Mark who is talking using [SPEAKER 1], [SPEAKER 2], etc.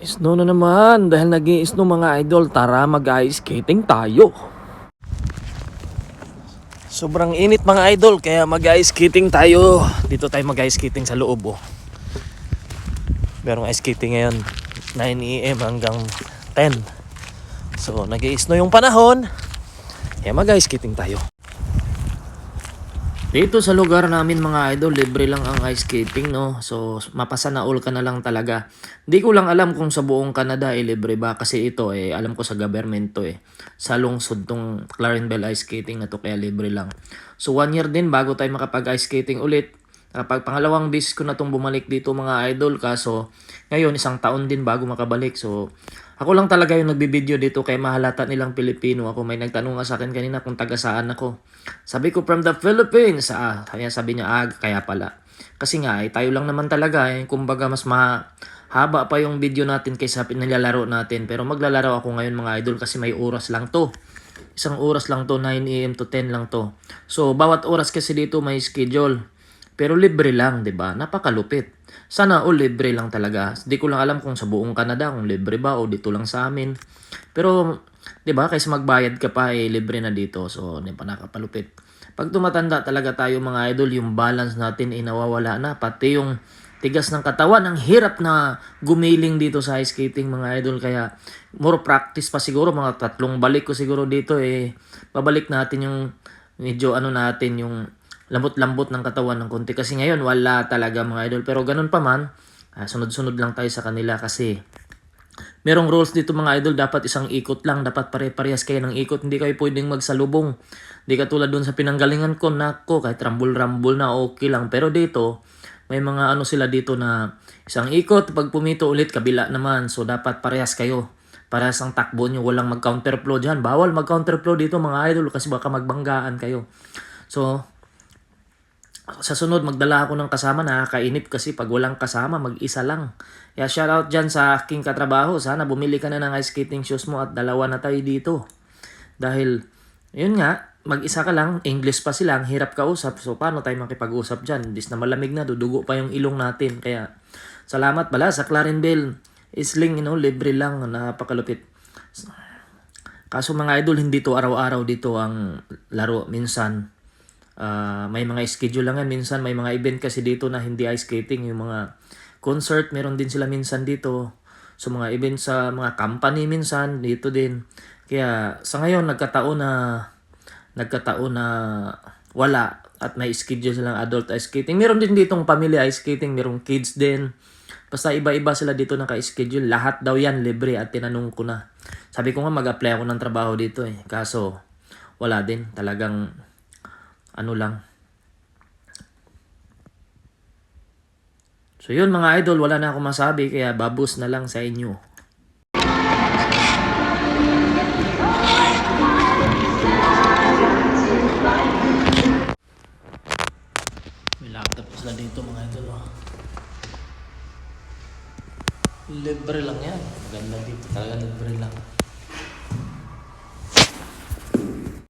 [SPEAKER 1] Snow na naman dahil nag snow mga idol. Tara mag-ice skating tayo. Sobrang init mga idol kaya mag-ice skating tayo. Dito tayo mag-ice skating sa loob oh. Merong ice skating ngayon 9 AM hanggang 10. So nag-snow yung panahon. Kaya mag-ice skating tayo. Dito sa lugar namin mga idol, libre lang ang ice skating, no? So, mapasa na all ka na lang talaga. Hindi ko lang alam kung sa buong Canada ay libre ba kasi ito eh, alam ko sa government to eh. Sa lungsod tong Clarenville ice skating na to kaya libre lang. So, one year din bago tayo makapag ice skating ulit. Kapag pangalawang beses ko na tong bumalik dito mga idol kaso ngayon isang taon din bago makabalik. So, ako lang talaga yung nagbibideo dito kay mahalata nilang Pilipino. Ako may nagtanong nga sa akin kanina kung taga saan ako. Sabi ko from the Philippines. Ah, kaya sabi niya, ah, kaya pala. Kasi nga, eh, tayo lang naman talaga eh. Kumbaga mas mahaba pa yung video natin kaysa nilalaro natin. Pero maglalaro ako ngayon mga idol kasi may oras lang to. Isang oras lang to, 9am to 10 lang to. So, bawat oras kasi dito may schedule. Pero libre lang, 'di ba? Napakalupit. Sana all libre lang talaga. Hindi ko lang alam kung sa buong Canada kung libre ba o dito lang sa amin. Pero 'di ba, kaysa magbayad ka pa eh libre na dito. So, hindi pa nakapalupit. Pag tumatanda talaga tayo mga idol, yung balance natin ay nawawala na. Pati yung tigas ng katawan, ang hirap na gumiling dito sa ice skating mga idol. Kaya more practice pa siguro, mga tatlong balik ko siguro dito eh. Babalik natin yung medyo ano natin yung lambot-lambot ng katawan ng konti. Kasi ngayon, wala talaga mga idol. Pero ganun pa man, ah, sunod-sunod lang tayo sa kanila kasi merong rules dito mga idol. Dapat isang ikot lang. Dapat pare-parehas kayo ng ikot. Hindi kayo pwedeng magsalubong. Hindi katulad dun sa pinanggalingan ko. Nako, kahit rambul-rambul na okay lang. Pero dito, may mga ano sila dito na isang ikot. Pag pumito ulit, kabila naman. So, dapat parehas kayo. Parehas ang takbo nyo. Walang mag-counterflow dyan. Bawal mag-counterflow dito mga idol kasi baka magbanggaan kayo. So, sa sunod magdala ako ng kasama nakakainip kasi pag walang kasama mag-isa lang. Kaya shoutout dyan sa aking katrabaho. Sana bumili ka na ng ice skating shoes mo at dalawa na tayo dito. Dahil yun nga, mag-isa ka lang, English pa sila, ang hirap kausap. So paano tayo makipag-usap dyan? Dis na malamig na, dudugo pa yung ilong natin. Kaya salamat pala sa Clarenville. Isling, you know, libre lang, napakalupit. Kaso mga idol, hindi to araw-araw dito ang laro. Minsan, Ah, may mga schedule lang yan. Minsan may mga event kasi dito na hindi ice skating. Yung mga concert, meron din sila minsan dito. So mga event sa mga company minsan, dito din. Kaya sa ngayon, nagkataon na nagkataon na wala at may schedule silang adult ice skating. Meron din ditong pamilya ice skating, merong kids din. Basta iba-iba sila dito naka-schedule. Lahat daw yan libre at tinanong ko na. Sabi ko nga mag-apply ako ng trabaho dito eh. Kaso wala din. Talagang ano lang. So yun mga idol, wala na akong masabi kaya babus na lang sa inyo. May laptop sila dito mga idol. Oh. Libre lang yan. Ganda dito talaga libre lang.